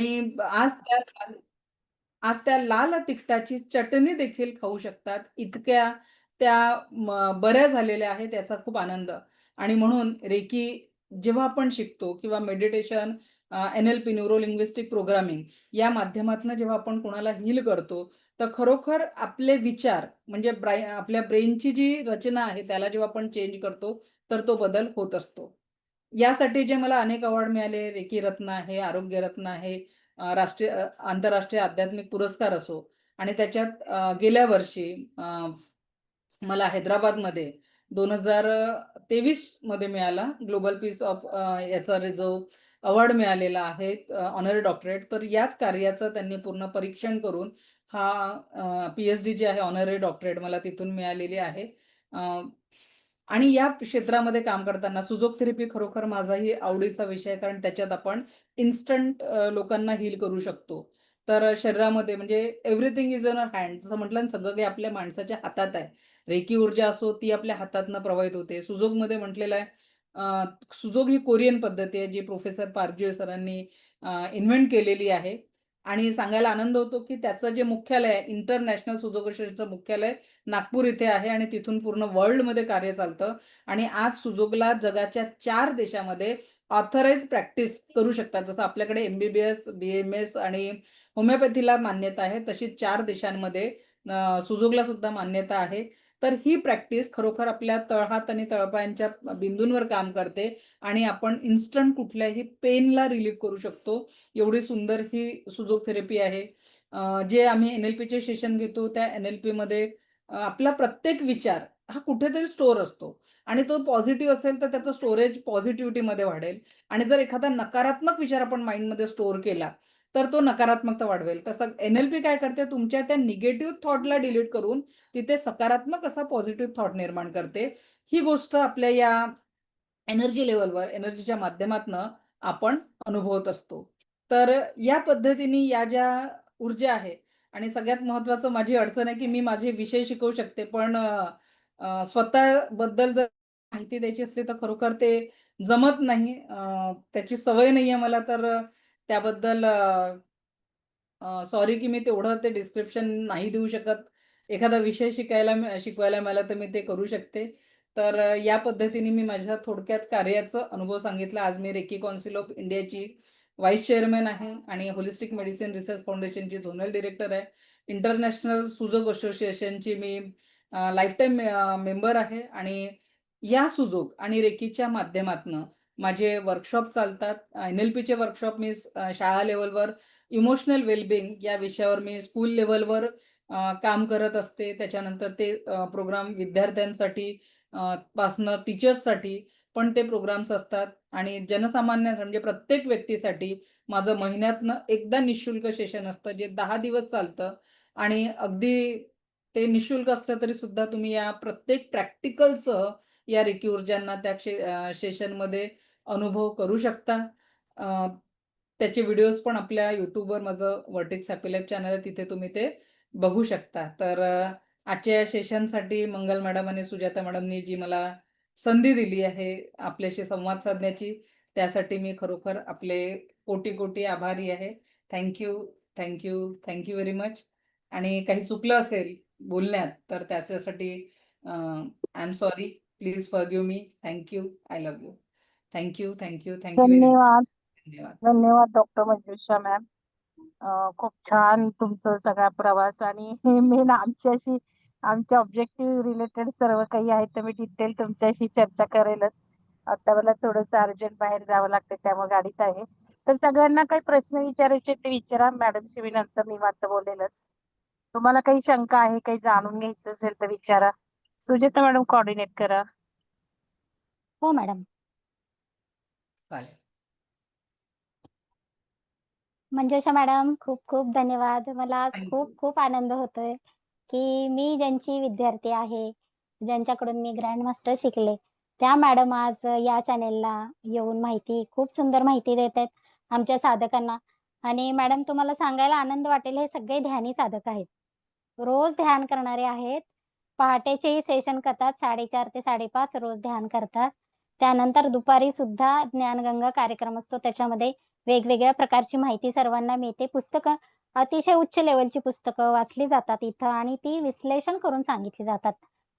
आणि आज त्या आज त्या लाल तिखटाची चटणी देखील खाऊ शकतात. इतक्या त्या बऱ्या झालेल्या आहेत याचा खूप आनंद. आणि म्हणून रेकी जेव्हा आपण शिकतो किंवा meditation N L P neuro linguistic programming या माध्यमातून जेव्हा आपण कोणाला हील करतो तर खरोखर आपले विचार म्हणजे ब्राय आपल्या ब्रेनची जी रचना आहे त्याला जेव्हा आपण चेंज करतो तर तो बदल होत असतो. यासाठी जे मला अनेक अवॉर्ड मिळाले रेकी रत्न आहे आरोग्य रत्न आहे राष्ट्रीय आंतरराष्ट्रीय आध्यात्मिक पुरस्कार असो आणि त्याच्यात गेल्या वर्षी मला हैदराबादमध्ये दोन हजार तेवीसमध्ये मिळाला. ग्लोबल पीस ऑफ याचा जो अवॉर्ड मिळालेला आहे ऑनरी डॉक्टरेट तर याच कार्याचं त्यांनी पूर्ण परीक्षण करून हा पी एच डी जी आहे ऑनरी डॉक्टरेट मला तिथून मिळालेली आहे. आणि या क्षेत्रामध्ये काम करताना सुजोग थेरपी खरोखर माझाही आवडीचा विषय आहे कारण त्याच्यात आपण इन्स्टंट लोकांना हील करू शकतो. तर शरीरामध्ये म्हणजे everything is in our hand जसं म्हटलं ना सगळं काही आपल्या माणसाच्या हातात आहे. रेकी ऊर्जा असो ती आपल्या हातातनं प्रवाहित होते. सुजोगमध्ये म्हटलेलं आहे सुजोग ही कोरियन पद्धती आहे जी प्रोफेसर पार्जिओ सरांनी इन्व्हेंट केलेली आहे. आणि सांगायला आनंद होतो की त्याचं जे मुख्यालय आहे इंटरनॅशनल सुजोग मुख्यालय नागपूर इथे आहे आणि तिथून पूर्ण वर्ल्डमध्ये कार्य चालतं. आणि आज सुजोगला जगाच्या चार देशामध्ये ऑथराईज प्रॅक्टिस करू शकतात. जसं आपल्याकडे M B B S B M S आणि होमिओपॅथीला मान्यता आहे तशी चार देशांमध्ये सुजोगला सुद्धा मान्यता आहे. तर ही प्रॅक्टिस खरोखर आपल्या तळहात आणि तळपायांच्या बिंदूंवर काम करते आणि आपण इन्स्टंट कुठल्याही पेनला रिलीफ करू शकतो. एवढी सुंदर ही सुजोग थेरपी आहे. जे आम्ही एन एल पीचे सेशन घेतो त्या एन एल पीमध्ये आपला प्रत्येक विचार हा कुठेतरी स्टोअर असतो. आणि तो पॉझिटिव्ह असेल तर त्याचं स्टोरेज पॉझिटिव्हिटीमध्ये वाढेल. आणि जर एखादा नकारात्मक विचार आपण माइंडमध्ये स्टोअर केला तर तो नकारात्मकता वाढवेल. तसं एन एल पी काय करते? तुमच्या त्या निगेटिव्ह थॉटला डिलीट करून तिथे सकारात्मक असा पॉझिटिव्ह थॉट निर्माण करते. ही गोष्ट आपल्या या एनर्जी लेवलवर एनर्जीच्या माध्यमातनं आपण अनुभवत असतो. तर या पद्धतीने या ज्या ऊर्जा आहे आणि सगळ्यात महत्वाचं माझी अडचण आहे की मी माझे विषय शिकवू शकते पण स्वतःबद्दल जर माहिती द्यायची असली तर खरोखर ते जमत नाही. त्याची सवय नाही आहे मला तर त्याबद्दल सॉरी की मी तेवढं ते डिस्क्रिप्शन नाही देऊ शकत. एखादा विषय शिकायला शिकवायला मिळाला तर मी ते करू शकते. तर या पद्धतीने मी माझ्या थोडक्यात कार्याचा अनुभव सांगितला. आज मी रेकी कॉन्सिल ऑफ इंडियाची व्हाईस चेअरमॅन आहे आणि होलिस्टिक मेडिसिन रिसर्च फाउंडेशनची झोनल डिरेक्टर आहे. इंटरनॅशनल सुजोग असोसिएशनची मी लाईफ टाईम मेंबर आहे. आणि या सुजोग आणि रेकीच्या माध्यमातनं माझे वर्कशॉप चालतात. एन एल पीचे वर्कशॉप मी शाळा लेवलवर इमोशनल वेलबिंग या विषयावर मी स्कूल लेवलवर काम करत असते. त्याच्यानंतर ते प्रोग्राम विद्यार्थ्यांसाठी पासनं टीचर्ससाठी पण ते प्रोग्राम्स असतात. आणि जनसामान्य म्हणजे प्रत्येक व्यक्तीसाठी माझं महिन्यातनं एकदा निशुल्क सेशन असतं जे दहा दिवस चालतं. आणि अगदी ते निशुल्क असलं तरी सुद्धा तुम्ही या प्रत्येक प्रॅक्टिकलसह या रेकी ऊर्जांना त्या सेशनमध्ये अनुभव करू शकता. त्याचे व्हिडिओज पण आपल्या यूट्यूबवर माझं वर्टिक्स हॅपी लाईफ चॅनल आहे तिथे तुम्ही ते बघू शकता. तर आजच्या या सेशनसाठी मंगल मॅडम आणि सुजाता मॅडमनी जी मला संधी दिली आहे आपल्याशी संवाद साधण्याची त्यासाठी मी खरोखर आपले कोटी कोटी आभारी आहे. Thank you thank you thank you very much आणि काही चुकलं असेल बोलण्यात तर त्याच्यासाठी I am sorry please for me thank you I love you thank you thank you thank you धन्यवाद. धन्यवाद. धन्यवाद डॉक्टर मंजुषा मॅम. खूप छान तुमचं सगळा प्रवास आणि मेन आमच्याशी आमच्या ऑब्जेक्टिव्ह रिलेटेड सर्व काही आहे तर मी डिटेल तुमच्याशी चर्चा करेलच. आता मला थोडंसं अर्जंट बाहेर जावं लागतं त्यामुळे गाडीत आहे. तर सगळ्यांना काही प्रश्न विचारायचे ते विचारा. मॅडमशी मी नंतर निवांत बोलेलच. तुम्हाला काही शंका आहे काही जाणून घ्यायचं असेल तर विचारा. सुजेता मॅडम कोऑर्डिनेट करा. हो मॅडम. चालेल. मंजुषा मॅडम खूप खूप धन्यवाद. मला आज Thank खूप. खूप आनंद होतोय की मी ज्यांची विद्यार्थी आहे ज्यांच्याकडून मी ग्रँड मास्टर शिकले त्या मॅडम आज या चॅनेलला येऊन माहिती खूप सुंदर माहिती देत आहेत आमच्या साधकांना. आणि मॅडम तुम्हाला सांगायला आनंद वाटेल हे सगळे ध्यानी साधक आहेत. रोज ध्यान करणारे आहेत पहाटेचेही सेशन करतात साडेचार ते साडेपाच रोज ध्यान करतात. त्यानंतर दुपारी सुद्धा ज्ञानगंगा कार्यक्रम असतो. त्याच्यामध्ये वेगवेगळ्या प्रकारची माहिती सर्वांना मिळते. पुस्तकं अतिशय उच्च लेवलची पुस्तकं वाचली जातात इथं आणि ती विश्लेषण करून सांगितली जातात.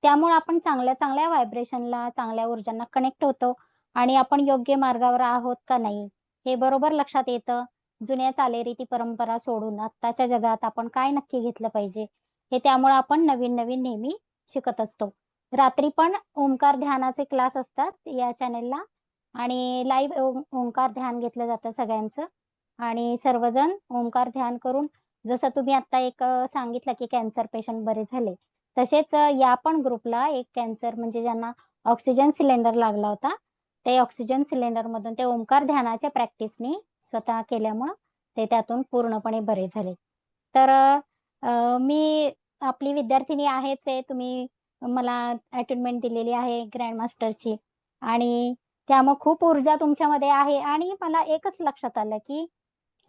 त्यामुळे आपण चांगल्या चांगल्या व्हायब्रेशनला चांगल्या ऊर्जांना कनेक्ट होतो आणि आपण योग्य मार्गावर आहोत का नाही हे बरोबर लक्षात येतं. जुन्या चालेरीती परंपरा सोडून आत्ताच्या जगात आपण काय नक्की घेतलं पाहिजे हे त्यामुळे आपण नवीन नवीन नेहमी शिकत असतो. रात्री पण ओंकार ध्यानाचे क्लास असतात या चॅनेलला. आणि लाईव्ह ओंकार ध्यान घेतलं जातं सगळ्यांचं. आणि सर्वजण ओंकार ध्यान करून जसं तुम्ही आता एक सांगितलं की कॅन्सर पेशंट बरे झाले तसेच या पण ग्रुपला एक कॅन्सर म्हणजे ज्यांना ऑक्सिजन सिलेंडर लागला होता ते ऑक्सिजन सिलेंडर मधून ते ओंकार ध्यानाच्या प्रॅक्टिसनी स्वतः केल्यामुळं ते त्यातून पूर्णपणे बरे झाले. तर मी आपली विद्यार्थिनी आहेच आहे तुम्ही मला अटेंडमेंट दिलेली आहे ग्रँड मास्टरची आणि त्यामुळे खूप ऊर्जा तुमच्यामध्ये आहे. आणि मला एकच लक्षात आलं की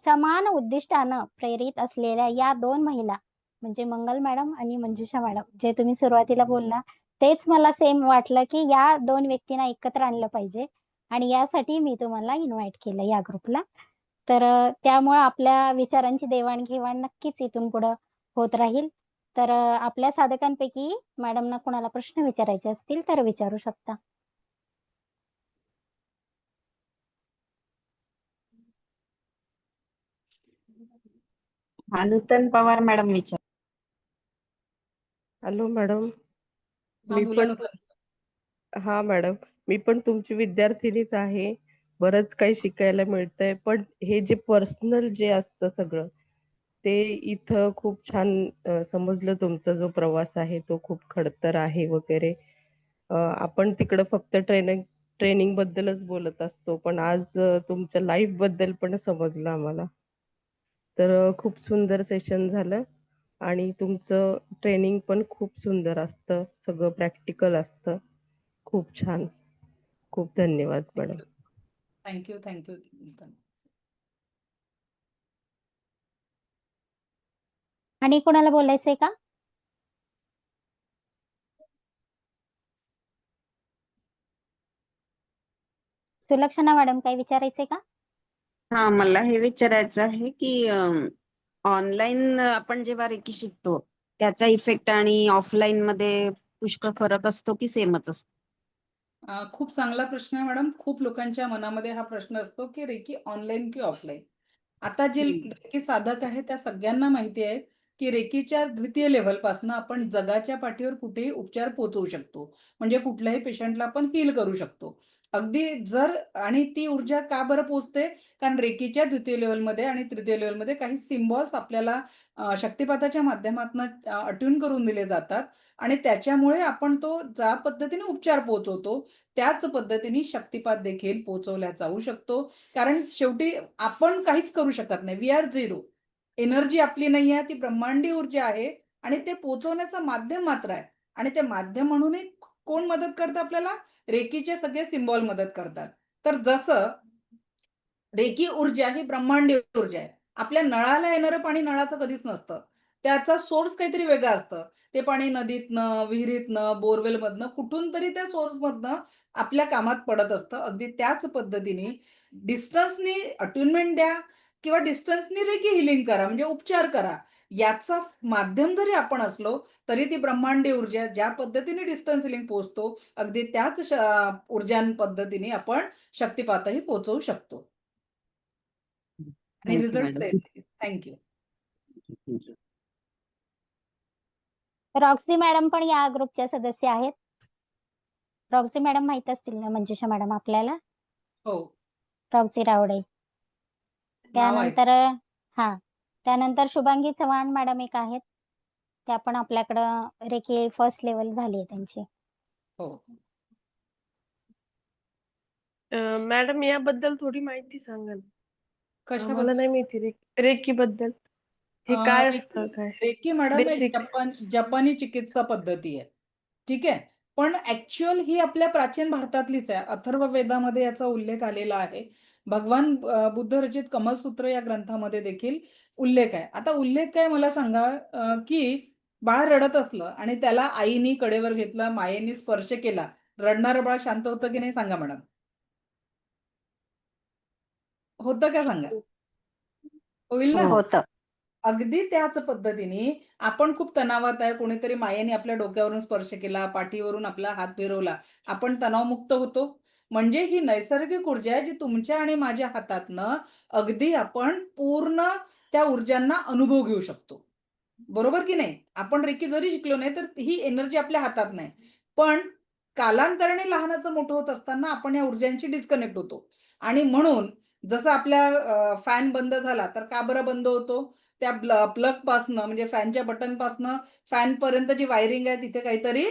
समान उद्दिष्टानं प्रेरित असलेल्या या दोन महिला म्हणजे मंगल मॅडम आणि मंजुषा मॅडम जे तुम्ही सुरुवातीला बोलला तेच मला सेम वाटलं की या दोन व्यक्तींना एकत्र आणलं पाहिजे. आणि यासाठी मी तुम्हाला इन्व्हाइट केलं या ग्रुपला तर त्यामुळे आपल्या विचारांची देवाणघेवाण नक्कीच इथून पुढं होत राहील. तर आपल्या साधकांपैकी मॅडमना कोणाला प्रश्न विचारायचे असतील तर विचारू शकता. हा नूतन पवार मॅडम विचार. Hello madam. हा मी पण ना हा मॅडम मी पण तुमची विद्यार्थिनीच आहे. बरंच काही शिकायला मिळतंय पण हे जे पर्सनल जे असतं सगळं ते इथं खूप छान समजलं तुमचा जो प्रवास आहे तो खूप खडतर आहे वगैरे. आपण तिकडं फक्त ट्रेनिंग ट्रेनिंग बद्दलच बोलत असतो पण आज तुमच्या लाईफबद्दल पण समजलं आम्हाला. तर खूप सुंदर सेशन झालं आणि तुमचं ट्रेनिंग पण खूप सुंदर असतं सगळं प्रॅक्टिकल असतं. खूप छान. खूप धन्यवाद मॅडम. थँक्यू थँक्यू आणि कोणाला बोलायचंय का? सुलक्षणा मॅडम काही विचारायचंय का? हा मला हे विचारायचं आहे की ऑनलाईन आपण जेव्हा रेकी शिकतो त्याचा इफेक्ट आणि ऑफलाईन मध्ये पुष्कळ फरक असतो की सेमच असतो? खूप चांगला प्रश्न आहे मॅडम. खूप लोकांच्या मनामध्ये हा प्रश्न असतो की रेकी ऑनलाईन की ऑफलाईन आता जे. रेकी साधक आहे त्या सगळ्यांना माहिती आहे की रेकीच्या द्वितीय लेवलपासून आपण जगाच्या पाठीवर कुठेही उपचार पोचवू शकतो. म्हणजे कुठल्याही पेशंटला आपण हील करू शकतो. अगदी जर आणि ती ऊर्जा का बरं पोचते? कारण रेकीच्या द्वितीय लेवलमध्ये आणि तृतीय लेवलमध्ये काही सिम्बॉल्स आपल्याला शक्तिपाताच्या माध्यमातून अट्यून करून दिले जातात. आणि त्याच्यामुळे आपण तो ज्या पद्धतीने उपचार पोहोचवतो त्याच पद्धतीने शक्तिपात देखील पोचवल्या जाऊ शकतो. कारण शेवटी आपण काहीच करू शकत नाही. वी आर झिरो एनर्जी आपली नाही आहे ती ब्रह्मांडी ऊर्जा आहे आणि ते पोचवण्याचं माध्यम मात्र आहे. आणि ते माध्यम म्हणूनही कोण मदत करतं आपल्याला? रेकीचे सगळे सिम्बॉल मदत करतात. तर जसं रेकी ऊर्जा ही ब्रह्मांडी ऊर्जा आहे. आपल्या नळाला येणारं पाणी नळाचं कधीच नसतं. त्याचा सोर्स काहीतरी वेगळा असतं. ते पाणी नदीतनं विहिरीतनं बोरवेलमधनं कुठून तरी त्या सोर्समधनं आपल्या कामात पडत असतं. अगदी त्याच पद्धतीने डिस्टन्सनी अट्युनमेंट द्या. किंवा डिस्टन्सनी रेकी हिलिंग करा म्हणजे उपचार करा. याचा माध्यम जरी आपण असलो तरी ती ब्रह्मांडी ऊर्जा ज्या पद्धतीने डिस्टन्स हिलिंग पोहोचतो अगदी त्याच श- ऊर्जा पद्धतीने आपण शक्तिपातही पोहोचवू शकतो. आणि रिझल्ट थँक्यू. रॉक्सी मॅडम पण या ग्रुपच्या सदस्य आहेत. रॉक्सी मॅडम माहीत असतील ना मंजुषा मॅडम आपल्याला? हो. रॉक्सी रावडे. त्यानंतर हा त्यानंतर शुभांगी चव्हाण मॅडम एक आहेत. त्या पण आपल्याकडं रेकी फर्स्ट लेवल झाली आहे त्यांची. हो. मॅडम याबद्दल थोडी माहिती सांगा ना आम्हाला कशाबद्दल नाही माहिती रेकी बद्दल हे अं, काय रेकी असतं काय? रेकी मॅडम एक बेसिक. जपान जपानी चिकित्सा पद्धती आहे. ठीक आहे? पण ऍक्च्युअल ही आपल्या प्राचीन भारतातलीच आहे. अथर्व वेदामध्ये याचा उल्लेख आलेला आहे. भगवान बुद्ध रचित कमलसूत्र या ग्रंथामध्ये देखील उल्लेख आहे. आता उल्लेख काय मला सांगा की बाळ रडत असलं आणि त्याला आईनी कडेवर घेतला मायेनी स्पर्श केला रडणारं बाळ शांत होतं की नाही सांगा मॅडम? होतं का सांगा? होईल ना? होतं. अगदी त्याच पद्धतीने आपण खूप तणावात आहे कोणीतरी मायेने आपल्या डोक्यावरून स्पर्श केला पाठीवरून आपला हात फिरवला आपण तणावमुक्त होतो? म्हणजे ही नैसर्गिक ऊर्जा आहे जी तुमच्या आणि माझ्या हातातनं अगदी आपण पूर्ण त्या ऊर्जांना अनुभव घेऊ शकतो. बरोबर की नाही? आपण रेकी जरी शिकलो नाही तर ही एनर्जी आपल्या हातात नाही. पण कालांतराने लहानाचं मोठं होत असताना आपण या ऊर्जांची डिस्कनेक्ट होतो. आणि म्हणून जसं आपल्या फॅन बंद झाला तर का बरं बंद होतो? त्या प्लग पासनं म्हणजे फॅनच्या बटन पासनं फॅन पर्यंत जी वायरिंग आहे तिथे काहीतरी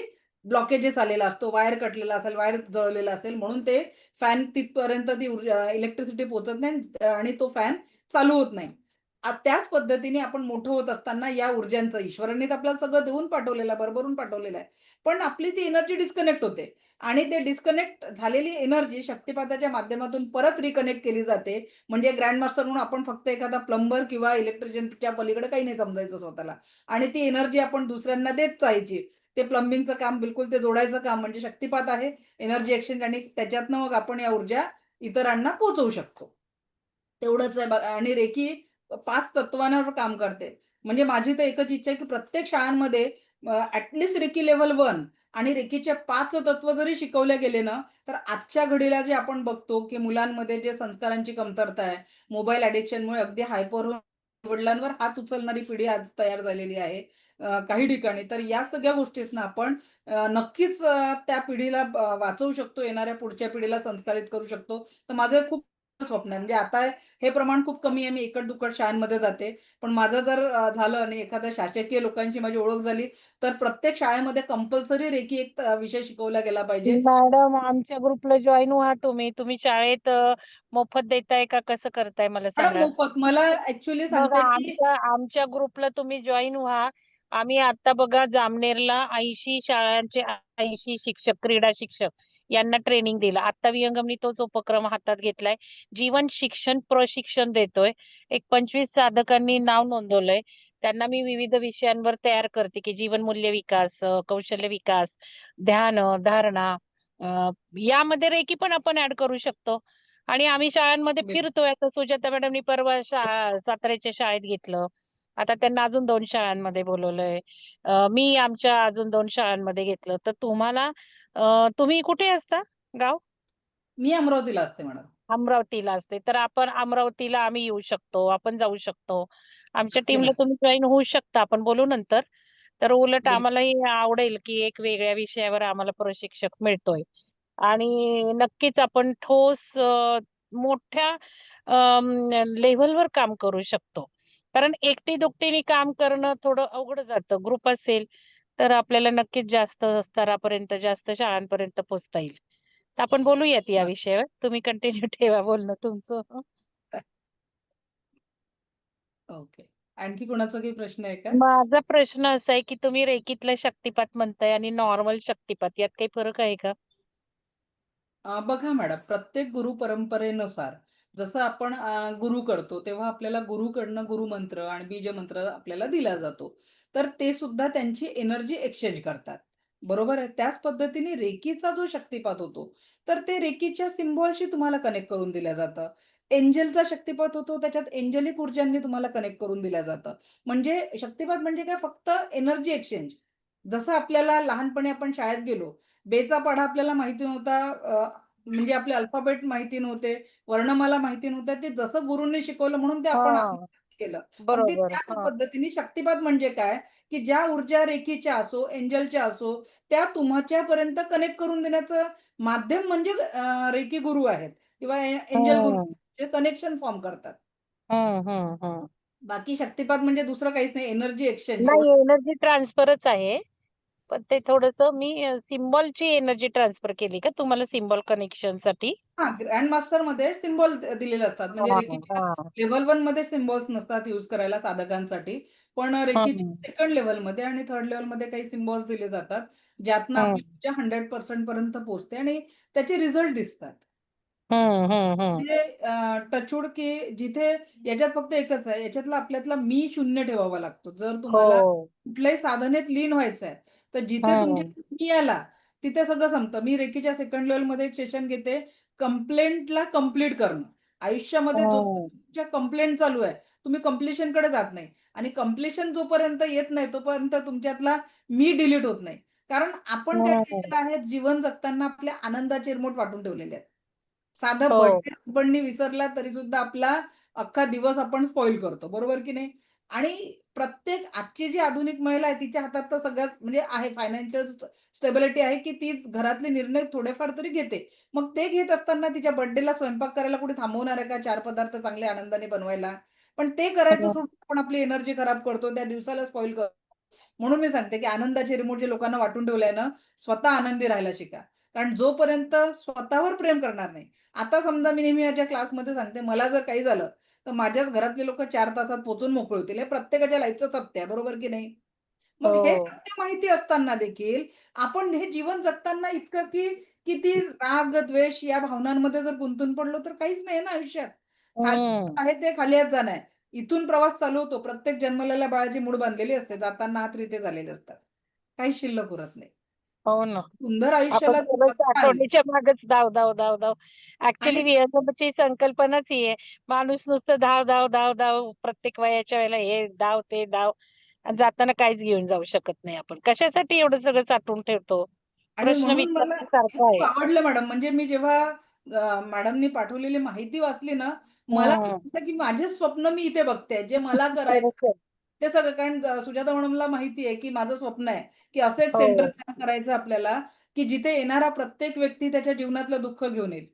ब्लॉकेजेस आलेला असतो वायर कटलेला असेल वायर जळलेला असेल म्हणून ते फॅन तिथपर्यंत ती इलेक्ट्रिसिटी पोहोचत नाही आणि तो फॅन चालू होत नाही. त्याच पद्धतीने आपण मोठं होत असताना या ऊर्जांचं ईश्वरांनी तर आपल्याला सगळं देऊन पाठवलेलं आहे पाठवलेलं आहे. पण आपली ती एनर्जी डिस्कनेक्ट होते आणि ते डिस्कनेक्ट झालेली एनर्जी शक्तिपाताच्या माध्यमातून परत रिकनेक्ट केली जाते. म्हणजे ग्रँड मास्टर म्हणून आपण फक्त एखादा प्लंबर किंवा इलेक्ट्रिशियनच्या पलीकडे काही नाही समजायचं स्वतःला. आणि ती एनर्जी आपण दुसऱ्यांना देत जायची. ते प्लंबिंगचं काम बिलकुल ते जोडायचं काम म्हणजे शक्तिपात आहे. एनर्जी एक्सचेंज आणि त्याच्यातनं मग आपण या ऊर्जा इतरांना पोहोचवू शकतो. तेवढंच आहे आणि रेकी पाच तत्वांवर काम करते. म्हणजे माझी तर एकच इच्छा आहे की प्रत्येक शाळांमध्ये ऍटलिस्ट रेकी लेवल वन आणि रेकीचे पाच तत्व जरी शिकवले गेले ना तर आजच्या घडीला जे आपण बघतो की मुलांमध्ये जे संस्कारांची कमतरता आहे मोबाईल ॲडिक्शनमुळे अगदी हायपर होऊन वडिलांवर हात उचलणारी पिढी आज तयार झालेली आहे. काही ठिकाणी. तर या सगळ्या गोष्टीतनं आपण नक्कीच त्या पिढीला वाचवू शकतो येणाऱ्या पुढच्या पिढीला संस्कारित करू शकतो. तर माझं खूप स्वप्न आहे. म्हणजे आता हे प्रमाण खूप कमी आहे. मी एकट दुकट शाळांमध्ये जाते. पण माझं जर झालं आणि एखाद्या शासकीय लोकांची माझी ओळख झाली तर प्रत्येक शाळेमध्ये कंपल्सरी रेकी एक विषय शिकवला गेला पाहिजे. मॅडम आमच्या ग्रुपला जॉईन व्हा तुम्ही. तुम्ही शाळेत मोफत देताय का? कसं करताय? मला सांगा. मोफत. मला ऍक्च्युली सांगते आमच्या आमच्या ग्रुपला तुम्ही जॉईन व्हा. आम्ही आता बघा जामनेरला ऐंशी शाळांचे ऐंशी शिक्षक क्रीडा शिक्षक यांना ट्रेनिंग दिलं. आता विहंगमनी तोच उपक्रम हातात घेतलाय. जीवन शिक्षण प्रशिक्षण देतोय. एक पंचवीस साधकांनी नाव नोंदवलंय. त्यांना मी विविध विषयांवर तयार करते की जीवन मूल्य विकास कौशल्य विकास ध्यान धारणा यामध्ये रेकी पण आपण ऍड करू शकतो. आणि आम्ही शाळांमध्ये. फिरतोय. आता सुजाता मॅडमनी परवा शा साताऱ्याच्या शाळेत घेतलं. आता त्यांना अजून दोन शाळांमध्ये बोलवलंय. मी आमच्या अजून दोन शाळांमध्ये घेतलं. तर तुम्हाला तुम्ही कुठे असता? गाव? मी अमरावतीला असते मॅडम. अमरावतीला असते. तर आपण अमरावतीला आम्ही येऊ शकतो. आपण जाऊ शकतो. आमच्या टीमला तुम्ही जॉईन होऊ शकता. आपण बोलू नंतर. तर उलट आम्हालाही आवडेल की एक वेगळ्या विषयावर आम्हाला प्रशिक्षक मिळतोय. आणि नक्कीच आपण ठोस मोठ्या लेव्हलवर काम करू शकतो. कारण एकटी दुकटीने काम करणं थोडं अवघड जातं. ग्रुप असेल तर आपल्याला नक्कीच जास्त स्तरापर्यंत जास्त शाळांपर्यंत पोहोचता येईल. तर आपण बोलूयात या विषयावर. तुम्ही कंटिन्यू ठेवा बोलणं तुमचं. ओके. आणखी कोणाचा काही प्रश्न आहे का? माझा प्रश्न असा आहे की तुम्ही रेकीतला शक्तिपात म्हणताय आणि नॉर्मल शक्तिपात यात काही फरक आहे का? बघा मॅडम प्रत्येक गुरु परंपरेनुसार जसं आपण गुरु करतो तेव्हा आपल्याला गुरुकडनं गुरुमंत्र आणि बीजमंत्र आपल्याला दिला जातो. तर ते सुद्धा त्यांची एनर्जी एक्सचेंज करतात. बरोबर आहे? त्याच पद्धतीने रेकीचा जो शक्तिपात होतो तर ते रेकीच्या सिम्बॉलशी तुम्हाला कनेक्ट करून दिलं जातं. एंजलचा शक्तिपात होतो त्याच्यात एंजलिक ऊर्जांनी तुम्हाला कनेक्ट करून दिलं जातं. म्हणजे शक्तिपात म्हणजे काय? फक्त एनर्जी एक्सचेंज जसं आपल्याला लहानपणी आपण शाळेत गेलो बेचा पाढा आपल्याला माहिती नव्हता म्हणजे आपले अल्फाबेट माहिती नव्हते वर्णमाला माहिती नव्हत्या ते जसं गुरूंनी शिकवलं म्हणून ते आपण हा. केलं. अगदी त्याच हा. पद्धतीने शक्तिपात म्हणजे काय? की ज्या ऊर्जा रेखीच्या असो एंजलच्या असो त्या तुमच्यापर्यंत कनेक्ट करून देण्याचं माध्यम म्हणजे रेकी गुरु आहेत. किंवा एंजल गुरु हम्म जे कनेक्शन फॉर्म करतात. बाकी शक्तिपात म्हणजे दुसरं काहीच नाही एनर्जी एक्सचेंज एनर्जी ट्रान्सफरच आहे. पण ते थोडस मी सिम्बॉलची एनर्जी ट्रान्सफर केली का तुम्हाला सिम्बॉल कनेक्शनसाठी हा ग्रँड मास्टरमध्ये सिम्बॉल दिलेले असतात. म्हणजे लेव्हल वनमध्ये सिम्बॉल्स नसतात युज करायला साधकांसाठी. पण हम्म सेकंड लेवलमध्ये आणि थर्ड लेवलमध्ये काही सिम्बॉल्स दिले जातात ज्यातनं आपली हंड्रेड पर्सेंट पर्यंत पोहोचते आणि त्याचे रिझल्ट दिसतात. म्हणजे टचवूड की जिथे याच्यात फक्त एकच आहे याच्यातला आपल्यातला मी शून्य ठेवावा लागतो. जर तुम्हाला हो. कुठल्याही साधनेत लीन व्हायचं आहे तर जिथे मी आला तिथे सगळं संपतं. मी रेकीच्या सेकंड लेवलमध्ये एक सेशन घेते. कंप्लेंटला कंप्लीट करणं. आयुष्यामध्ये हो. जोपर्यंत तुमच्या कंप्लेंट चालू आहे तुम्ही completion कडे जात नाही. आणि completion जोपर्यंत येत नाही तोपर्यंत तुमच्यातला मी डिलीट होत नाही. कारण आपण काय हो. केलेलं आहे जीवन जगताना आपल्या आनंदाचे रिमोट वाटून ठेवलेले आहेत. साधा हो. बर्थडे हसबंडनी विसरला तरी सुद्धा आपला अख्खा दिवस आपण स्पॉइल करतो. बरोबर की नाही? आणि प्रत्येक आजची जी आधुनिक महिला आहे तिच्या हातात तर सगळ्याच म्हणजे आहे फायनान्शियल स्टेबिलिटी आहे की तीच घरातले निर्णय थोडेफार तरी घेते. मग ते घेत असताना तिच्या बर्थडेला स्वयंपाक करायला कुठे थांबवणार आहे का? चार पदार्थ चांगले आनंदाने बनवायला. पण ते करायचं हो. सोडून आपण आपली एनर्जी खराब करतो त्या दिवसाला स्पॉइल करतो म्हणून मी सांगते की आनंदाचे रिमोट जे लोकांना वाटून ठेवलंय ना स्वतः आनंदी राहायला शिका. कारण जोपर्यंत स्वतःवर प्रेम करणार नाही आता समजा मी नेहमी माझ्या क्लासमध्ये सांगते मला जर काही झालं तर माझ्याच घरातले लोक चार तासात पोहोचून मोकळे होतील. हे प्रत्येकाच्या लाईफचं सत्य आहे बरोबर की नाही? मग हे हो. सत्य माहिती असताना देखील आपण हे जीवन जगताना इतकं की किती राग द्वेष या भावनांमध्ये जर गुंतून पडलो तर काहीच नाही ना आयुष्यात. आहे ते खाली जाणं आहे. इथून प्रवास चालू होतो. प्रत्येक जन्मलेल्या बाळाची मूड बांधलेली असते. जाताना हात रिते झालेले असतात. काही शिल्लक उरत नाही. हो ना. सुंदर आपण आयुष्याला सगळं जगता आलं. आठवणीच्या मागच धाव धाव धाव धाव. ऍक्च्युली आणि- संकल्पनाच ही आहे. माणूस नुसतं धाव धाव धाव धाव प्रत्येक वयाच्या वेळेला हे धाव ते धाव आणि जाताना काहीच घेऊन जाऊ शकत नाही आपण. कशासाठी एवढं सगळं साठवून ठेवतो? आणि प्रश्न म्हणून मला विचारण्यासारखा खूप आहे आवडलं मॅडम. म्हणजे मी जेव्हा अं, मॅडमनी पाठवलेली माहिती वाचली ना मला असं. वाटलं की माझे स्वप्न मी इथे बघते. जे मला करायचं खरंच आहे. ते सगळं कारण सुजाता मॅडमला माहिती आहे की माझं स्वप्न आहे की असं एक हो. सेंटर तयार करायचं आपल्याला की जिथे येणारा प्रत्येक व्यक्ती त्याच्या जीवनातलं दुःख घेऊन येईल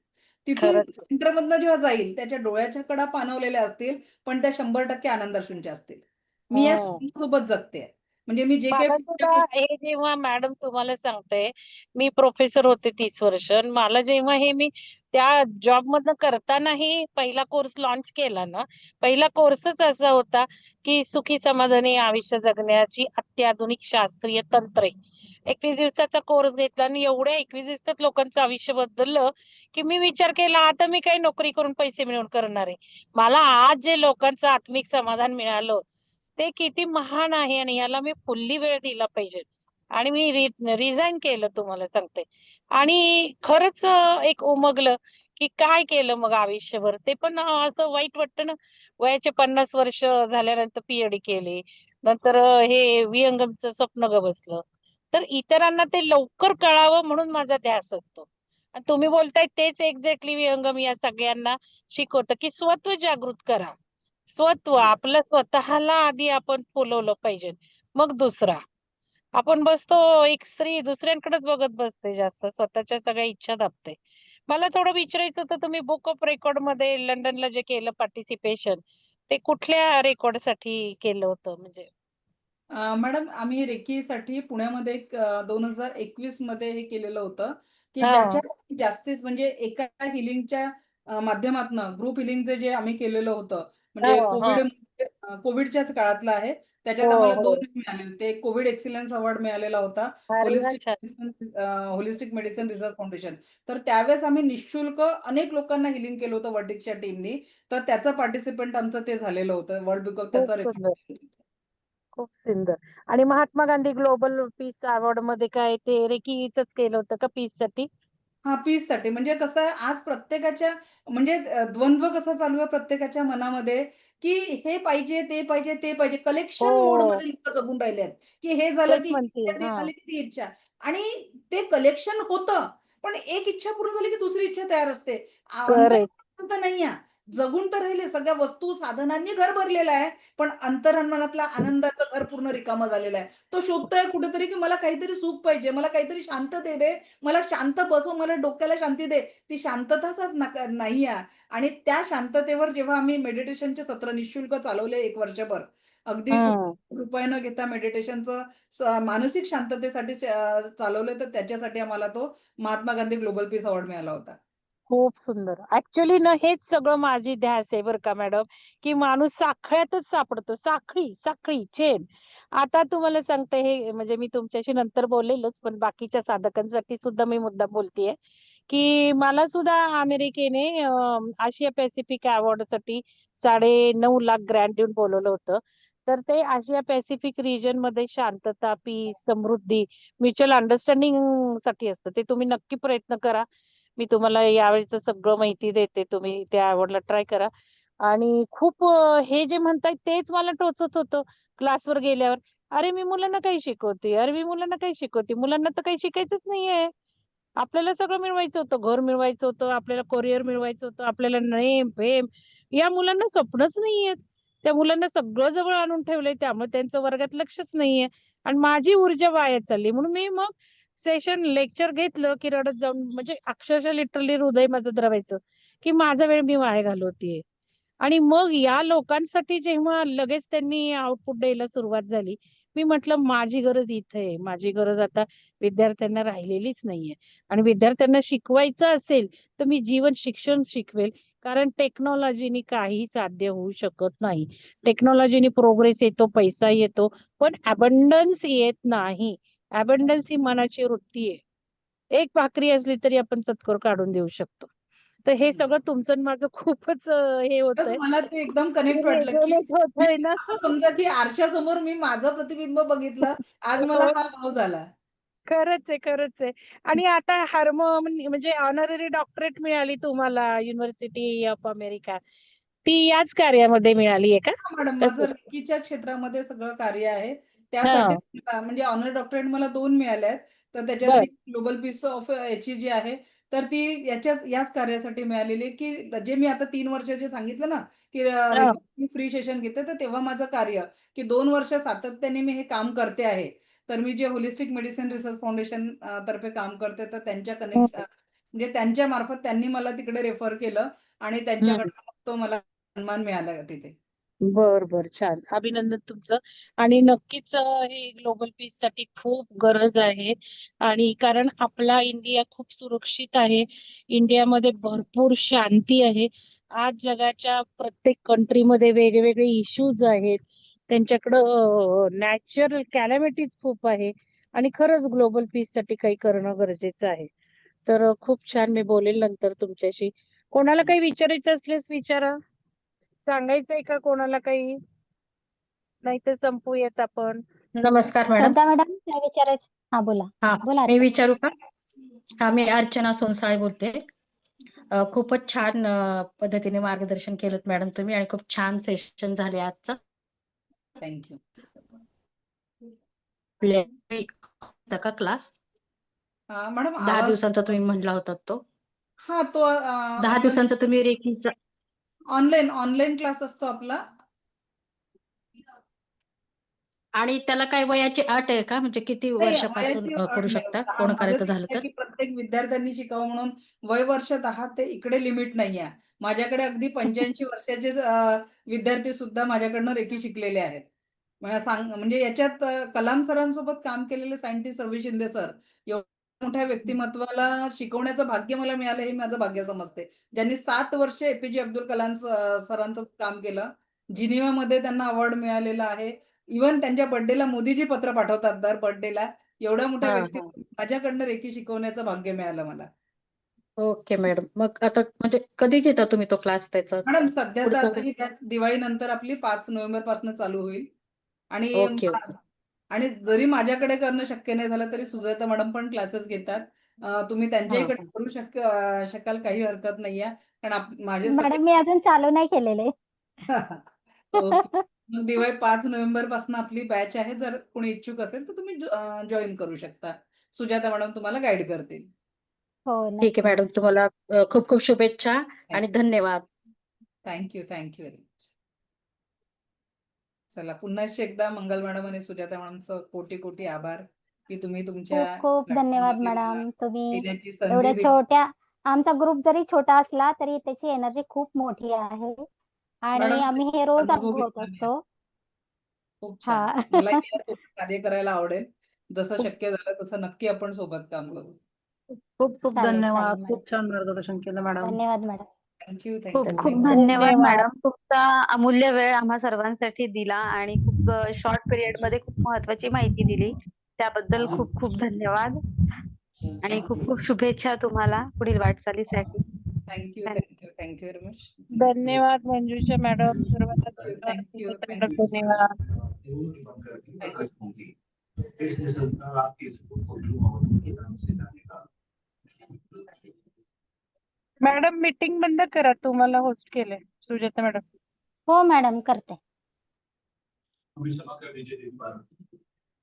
तिथून खरंच. सेंटरमधनं जेव्हा जाईल त्याच्या डोळ्याच्या कडा पाणवलेल्या असतील पण त्या शंभर टक्के आनंदाश्रूंच्या असतील मी या हम्म. स्वप्नासोबत जगते म्हणजे मी जे काही हे जेव्हा मॅडम तुम्हाला सांगते मी प्रोफेसर होते तीस वर्ष मला जेव्हा हे मी त्या जॉब मधनं करतानाही पहिला कोर्स लॉन्च केला ना पहिला कोर्सच असा होता की सुखी समाधानी आयुष्य जगण्याची अत्याधुनिक शास्त्रीय तंत्रे. एकवीस दिवसाचा कोर्स घेतला आणि एवढ्या एकवीस दिवसात लोकांचं आयुष्य बदललं की मी विचार केला आता मी काही नोकरी करून पैसे मिळवून करणार आहे. मला आज जे लोकांचं आत्मिक समाधान मिळालं ते किती महान आहे आणि याला मी फुल्ली वेळ दिला पाहिजे. आणि मी रिझाईन केलं तुम्हाला सांगते. आणि खरंच एक उमगलं की काय केलं मग आयुष्यभर? ते पण असं वाईट वाटतं ना. वयाचे पन्नास वर्ष झाल्यानंतर पीएडी केली. नंतर हे विहंगमचं स्वप्न ग बसलं. तर इतरांना ते लवकर कळावं म्हणून माझा ध्यास असतो. आणि तुम्ही बोलताय तेच एक्झॅक्टली विहंगम या सगळ्यांना शिकवतं की स्वत्व जागृत करा. स्वत्व आपलं स्वतःला आधी आपण फुलवलं पाहिजे. मग दुसरा आपण बसतो एक स्त्री दुसऱ्यांकडेच बघत बसते जास्त स्वतःच्या सगळ्या इच्छा दाबते मला थोडं विचारायचं होतं तुम्ही बुक ऑफ रेकॉर्डमध्ये लंडनला जे केलं पार्टिसिपेशन ते कुठल्या रेकॉर्डसाठी केलं होतं म्हणजे मॅडम आम्ही रेकीसाठी पुण्यामध्ये एक दोन हजार एकवीसमध्ये हे केलेलं होतं की हा. ज्याच्या जास्तीत म्हणजे एका हिलिंगच्या माध्यमातनं ग्रुप हिलिंगचे जे आम्ही केलेलं होतं म्हणजे हा, हा. कोविड कोविडच्याच काळातलं आहे त्याच्यात हो, आम्हाला हो. दोन मिळाले होते. कोविड एक्सिलन्स अवॉर्ड मिळालेला होता. अरे वा, होलिस्टिक छान. Medicine holistic medicine research foundation. तर त्यावेळेस आम्ही निशुल्क अनेक लोकांना हिलिंग केलं होतं वर्डिकच्या टीमनी तर त्याचं पार्टिसिपंट आमचं ते झालेलं होतं. वर्ल्ड बुक ऑफ त्याचा खूप सुंदर. रेकॉर्ड खूप सुंदर. आणि महात्मा गांधी ग्लोबल पीस अवॉर्डमध्ये काय ते रेकीच केलं होतं का पीससाठी हा पीससाठी म्हणजे कसं आहे आज प्रत्येकाच्या म्हणजे द्वंद्व कसं चालू आहे प्रत्येकाच्या मनामध्ये की हे पाहिजे ते पाहिजे ते पाहिजे कलेक्शन हो. मोडमध्ये लोक जगून राहिले आहेत की हे झालं तेच की ही इच्छा, ते हा. झालं की ती इच्छा आणि ते कलेक्शन होतं पण एक इच्छा पूर्ण झाली की दुसरी इच्छा तयार असते आ- नाही आहे. जगून तर राहिले सगळ्या वस्तू साधनांनी घर भरलेलं आहे पण अंतर्मनातला आनंदाचं घर पूर्ण रिकामं झालेलं आहे. तो शोधतोय कुठेतरी की मला काहीतरी सुख पाहिजे मला काहीतरी शांत दे रे मला शांत बसव मला डोक्याला शांती दे. ती शांतताच नाही आहे. आणि त्या शांततेवर जेव्हा आम्ही मेडिटेशनचे सत्र निशुल्क चालवले एक वर्षभर अगदी. रुपये न घेता मेडिटेशनचं मानसिक शांततेसाठी चालवलं तर त्याच्यासाठी आम्हाला तो Mahatma Gandhi global peace award मिळाला होता. खूप सुंदर. ऍक्च्युली ना हेच सगळं माझी ध्यास आहे बरं का मॅडम की माणूस साखळ्यातच सापडतो. साखळी साखळी चेन आता तुम्हाला सांगते हे म्हणजे मी तुमच्याशी नंतर बोलेलच पण बाकीच्या साधकांसाठी सुद्धा मी मुद्दा बोलतेय की मला सुद्धा अमेरिकेने आशिया पॅसिफिक अवॉर्डसाठी साडे नऊ लाख ग्रँट देऊन बोलवलं होतं. तर ते आशिया पॅसिफिक रिजनमध्ये शांतता पीस समृद्धी म्युच्युअल अंडरस्टँडिंगसाठी असतं. ते तुम्ही नक्की प्रयत्न करा. मी तुम्हाला यावेळीच सगळं माहिती देते. तुम्ही त्या आवडला ट्राय करा. आणि खूप हे जे म्हणताय तेच मला टोचत होतं क्लासवर गेल्यावर. अरे मी मुलांना काही शिकवते. अरे मी मुलांना काही शिकवते. मुलांना तर काही शिकायचंच नाहीये. आपल्याला सगळं मिळवायचं होतं. घर मिळवायचं होतं. आपल्याला करिअर मिळवायचं होतं. आपल्याला नेम फेम या मुलांना स्वप्नच नाहीयेत. त्या मुलांना सगळं जवळ आणून ठेवलंय. त्यामुळे त्यांचं वर्गात लक्षच नाहीये. आणि माझी ऊर्जा वाया चालली. म्हणून मी मग सेशन लेक्चर घेतलं की रडत जाऊन म्हणजे अक्षरशः लिटरली हृदय माझं द्रवायचं की माझा वेळ मी वाया घालवतेय. आणि मग या लोकांसाठी जेव्हा लगेच त्यांनी आउटपुट द्यायला सुरुवात झाली मी म्हटलं माझी गरज इथे आहे. माझी गरज आता विद्यार्थ्यांना राहिलेलीच नाहीये. आणि विद्यार्थ्यांना शिकवायचं असेल तर मी जीवन शिक्षण शिकवेल कारण टेक्नॉलॉजीनी काही साध्य होऊ शकत नाही. टेक्नॉलॉजीनी प्रोग्रेस येतो पैसा येतो पण अबंडन्स येत नाही. अबंडन्स ही मनाची वृत्ती आहे. एक भाकरी असली तरी आपण चतकोर काढून देऊ शकतो. तर हे सगळं तुमचं आणि माझं खूपच हे होतंय. मला ते एकदम कनेक्ट वाटलं समजा की आरशासमोर मी माझं प्रतिबिंब बघितलं आज मला हो. हा भाव झाला. खरंच आहे खरंच आहे. आणि आता हार्म म्हणजे ऑनररी डॉक्टरेट मिळाली तुम्हाला युनिव्हर्सिटी ऑफ अमेरिका ती याच कार्यामध्ये मिळाली आहे का? मॅडम? माझं रेकीच्या क्षेत्रामध्ये सगळं कार्य आहे. त्यासाठी म्हणजे ऑनर डॉक्टरेट मला दोन मिळाले आहेत. तर त्याच्यातली ग्लोबल पीस ऑफ याची जी आहे तर ती याच्याच याच कार्यासाठी मिळालेली की जे मी आता तीन वर्षाचे सांगितलं ना की फ्री सेशन घेते तर तेव्हा माझं कार्य की दोन वर्ष सातत्याने मी हे काम करते आहे. तर मी जे होलिस्टिक मेडिसिन रिसर्च फाउंडेशन तर्फे काम करते तर त्यांच्या कनेक्ट म्हणजे त्यांच्या मार्फत त्यांनी मला तिकडे रेफर केलं आणि त्यांच्याकडे तो मला सन्मान मिळाला तिथे. बर बर. छान. अभिनंदन तुमचं. आणि नक्कीच हे ग्लोबल पीससाठी खूप गरज आहे. आणि कारण आपला इंडिया खूप सुरक्षित आहे. इंडियामध्ये भरपूर शांती आहे. आज जगाच्या प्रत्येक कंट्रीमध्ये वेगवेगळे इश्यूज आहेत. त्यांच्याकडं नॅचरल कॅलॅमिटीज खूप आहे. आणि खरंच ग्लोबल पीससाठी काही करणं गरजेचं आहे. तर खूप छान मी बोलेल नंतर तुमच्याशी. कोणाला काही विचारायचं असल्यास विचारा. सांगायचंय का कोणाला काही? नाही तर संपूयात आपण. नमस्कार मॅडम. मॅडम काय विचारायचं? हा बोला. हा बोला मी विचारू का? हा मी अर्चना सोनसाळे बोलते. अ, खूपच छान अ, पद्धतीने मार्गदर्शन केलं मॅडम तुम्ही आणि खूप छान सेशन झाले आजचं. थँक्यू आपल्या- होता का क्लास मॅडम दहा आवाज दिवसांचा तुम्ही म्हणला होता तो. हा तो दहा दिवसांचा तुम्ही रेकीचा ऑनलाईन ऑनलाईन क्लास असतो आपला. आणि त्याला काय वयाची अट आहे का? म्हणजे किती वर्षापासून करू. शकता? कोण करायचं झालं तर? प्रत्येक विद्यार्थ्यांनी शिकावं म्हणून वय वर्ष दहा ते इकडे लिमिट नाही आहे माझ्याकडे अगदी पंच्याऐंशी वर्षाचे विद्यार्थी सुद्धा माझ्याकडनं रेकी शिकलेले आहेत. मला सांग म्हणजे याच्यात कलाम सरांसोबत काम केलेले सायंटिस्ट रवी शिंदे सर मोठ्या व्यक्तिमत्वाला शिकवण्याचं भाग्य मला मिळालं हे माझं भाग्य समजते. ज्यांनी सात वर्ष एपीजे अब्दुल कलाम स- सरांसोबत काम केलं जिनिवामध्ये त्यांना अवॉर्ड मिळालेला आहे. इव्हन त्यांच्या बर्थडेला मोदीजी पत्र पाठवतात दर बर्थडेला एवढ्या मोठ्या हा, व्यक्ती माझ्याकडनं रेकी शिकवण्याचं भाग्य मिळालं मला. Okay madam. मग आता म्हणजे कधी घेता तुम्ही तो क्लास त्याचा? मॅडम सध्या तर पुढचं आता बॅच दिवाळीनंतर आपली पाच नोव्हेंबरपासून चालू होईल. आणि आणि जरी माझ्याकडे करणं शक्य नाही झालं तरी सुजाता मॅडम पण क्लासेस घेतात. तुम्ही त्यांच्याकडे हा. करू शक शकाल काही हरकत नाहीये कारण माझे मॅडम मी अजून चालू नाही केलेले. दिवाळी पाच नोव्हेंबरपासून आपली बॅच आहे. जर कोणी इच्छुक असेल तर तुम्ही जॉईन करू शकता. सुजाता मॅडम तुम्हाला गाईड करतील. हो ठीक आहे मॅडम. तुम्हाला खूप खूप शुभेच्छा आणि धन्यवाद. थँक्यू थँक्यू व्हेरी मच चला पुन्हा एकदा मंगल मॅडम आणि सुजाता मॅडमचं कोटी कोटी आभार की तुम्ही तुमच्या खूप खूप धन्यवाद मॅडम. तुम्ही येण्याची संधी एवढ्या दिली. छोट्या आमचा ग्रुप जरी छोटा असला तरी त्याची एनर्जी खूप मोठी आहे. आणि मॅडम, आम्ही हे रोज अनुभव अनुभवत घेतला मी. असतो. खूप हा. छान मला कार्य करायला आवडेल. जसं शक्य झालं तसं नक्की आपण सोबत काम करू. खूप खूप चालेल, धन्यवाद. चालेल खूप छान मार्गदर्शन केलं मॅडम. धन्यवाद मॅडम. थँक्यू खूप थँक्यू खूप धन्यवाद. धन्यवाद धन्यवाद. मॅडम. तुमचा अमूल्य वेळ आम्हा सर्वांसाठी दिला आणि खूप शॉर्ट पिरियडमध्ये खूप महत्वाची माहिती दिली. त्याबद्दल खूप खूप धन्यवाद. आणि खूप खूप शुभेच्छा तुम्हाला पुढील वाटचालीसाठी. Thank you thank you thank you very much धन्यवाद मंजुषा मॅडम. सर्वांना Thank you, धन्यवाद. Thank you. संस्कार आपकी नाम से मॅडम मीटिंग बंद करा. तुम्हाला होस्ट केलंय. सुजाता मॅडम. हो मॅडम करते.